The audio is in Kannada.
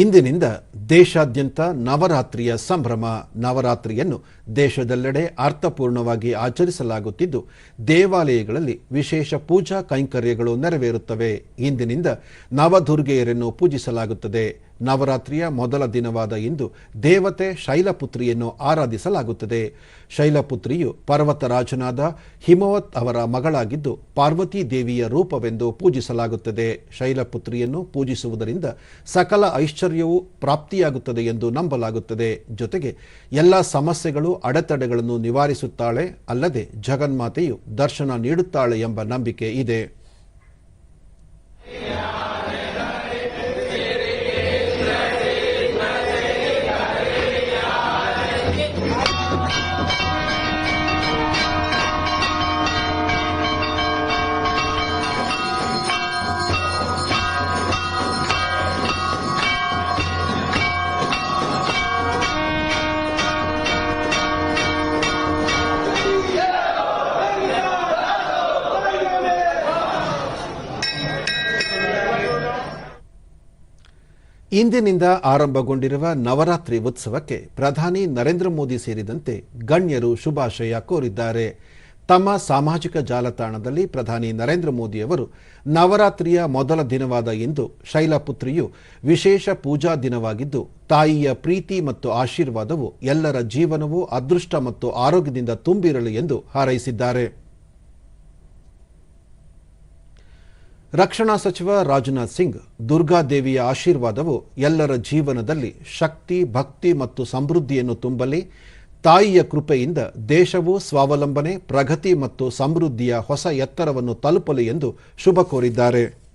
ಇಂದಿನಿಂದ ದೇಶಾದ್ಯಂತ ನವರಾತ್ರಿಯ ಸಂಭ್ರಮ ನವರಾತ್ರಿಯನ್ನು ದೇಶದೆಲ್ಲೆಡೆ ಅರ್ಥಪೂರ್ಣವಾಗಿ ಆಚರಿಸಲಾಗುತ್ತಿದ್ದು, ದೇವಾಲಯಗಳಲ್ಲಿ ವಿಶೇಷ ಪೂಜಾ ಕೈಂಕರ್ಯಗಳು ನೆರವೇರುತ್ತವೆ. ಇಂದಿನಿಂದ ನವದುರ್ಗೆಯರನ್ನು ಪೂಜಿಸಲಾಗುತ್ತದೆ. ನವರಾತ್ರಿಯ ಮೊದಲ ದಿನವಾದ ಇಂದು ದೇವತೆ ಶೈಲಪುತ್ರಿಯನ್ನು ಆರಾಧಿಸಲಾಗುತ್ತದೆ. ಶೈಲಪುತ್ರಿಯು ಪರ್ವತರಾಜನಾದ ಹಿಮವತ್ ಅವರ ಮಗಳಾಗಿದ್ದು ಪಾರ್ವತೀ ದೇವಿಯ ರೂಪವೆಂದು ಪೂಜಿಸಲಾಗುತ್ತದೆ. ಶೈಲಪುತ್ರಿಯನ್ನು ಪೂಜಿಸುವುದರಿಂದ ಸಕಲ ಐಶ್ವರ್ಯವು ಪ್ರಾಪ್ತಿಯಾಗುತ್ತದೆ ಎಂದು ನಂಬಲಾಗುತ್ತದೆ. ಜೊತೆಗೆ ಎಲ್ಲ ಸಮಸ್ಯೆಗಳು ಅಡೆತಡೆಗಳನ್ನು ನಿವಾರಿಸುತ್ತಾಳೆ, ಅಲ್ಲದೆ ಜಗನ್ಮಾತೆಯು ದರ್ಶನ ನೀಡುತ್ತಾಳೆ ಎಂಬ ನಂಬಿಕೆ ಇದೆ. ಇಂದಿನಿಂದ ಆರಂಭಗೊಂಡಿರುವ ನವರಾತ್ರಿ ಉತ್ಸವಕ್ಕೆ ಪ್ರಧಾನಿ ನರೇಂದ್ರ ಮೋದಿ ಸೇರಿದಂತೆ ಗಣ್ಯರು ಶುಭಾಶಯ ಕೋರಿದ್ದಾರೆ. ತಮ್ಮ ಸಾಮಾಜಿಕ ಜಾಲತಾಣದಲ್ಲಿ ಪ್ರಧಾನಿ ನರೇಂದ್ರ ಮೋದಿ ಅವರು ನವರಾತ್ರಿಯ ಮೊದಲ ದಿನವಾದ ಇಂದು ಶೈಲಪುತ್ರಿಯು ವಿಶೇಷ ಪೂಜಾ ದಿನವಾಗಿದ್ದು, ತಾಯಿಯ ಪ್ರೀತಿ ಮತ್ತು ಆಶೀರ್ವಾದವು ಎಲ್ಲರ ಜೀವನವು ಅದೃಷ್ಟ ಮತ್ತು ಆರೋಗ್ಯದಿಂದ ತುಂಬಿರಲಿ ಎಂದು ಹಾರೈಸಿದ್ದಾರೆ. ರಕ್ಷಣಾ ಸಚಿವ ರಾಜನಾಥ್ ಸಿಂಗ್ ದುರ್ಗಾದೇವಿಯ ಆಶೀರ್ವಾದವು ಎಲ್ಲರ ಜೀವನದಲ್ಲಿ ಶಕ್ತಿ, ಭಕ್ತಿ ಮತ್ತು ಸಮೃದ್ಧಿಯನ್ನು ತುಂಬಲಿ, ತಾಯಿಯ ಕೃಪೆಯಿಂದ ದೇಶವು ಸ್ವಾವಲಂಬನೆ, ಪ್ರಗತಿ ಮತ್ತು ಸಮೃದ್ಧಿಯ ಹೊಸ ಎತ್ತರವನ್ನು ತಲುಪಲಿ ಎಂದು ಶುಭ ಕೋರಿದ್ದಾರೆ.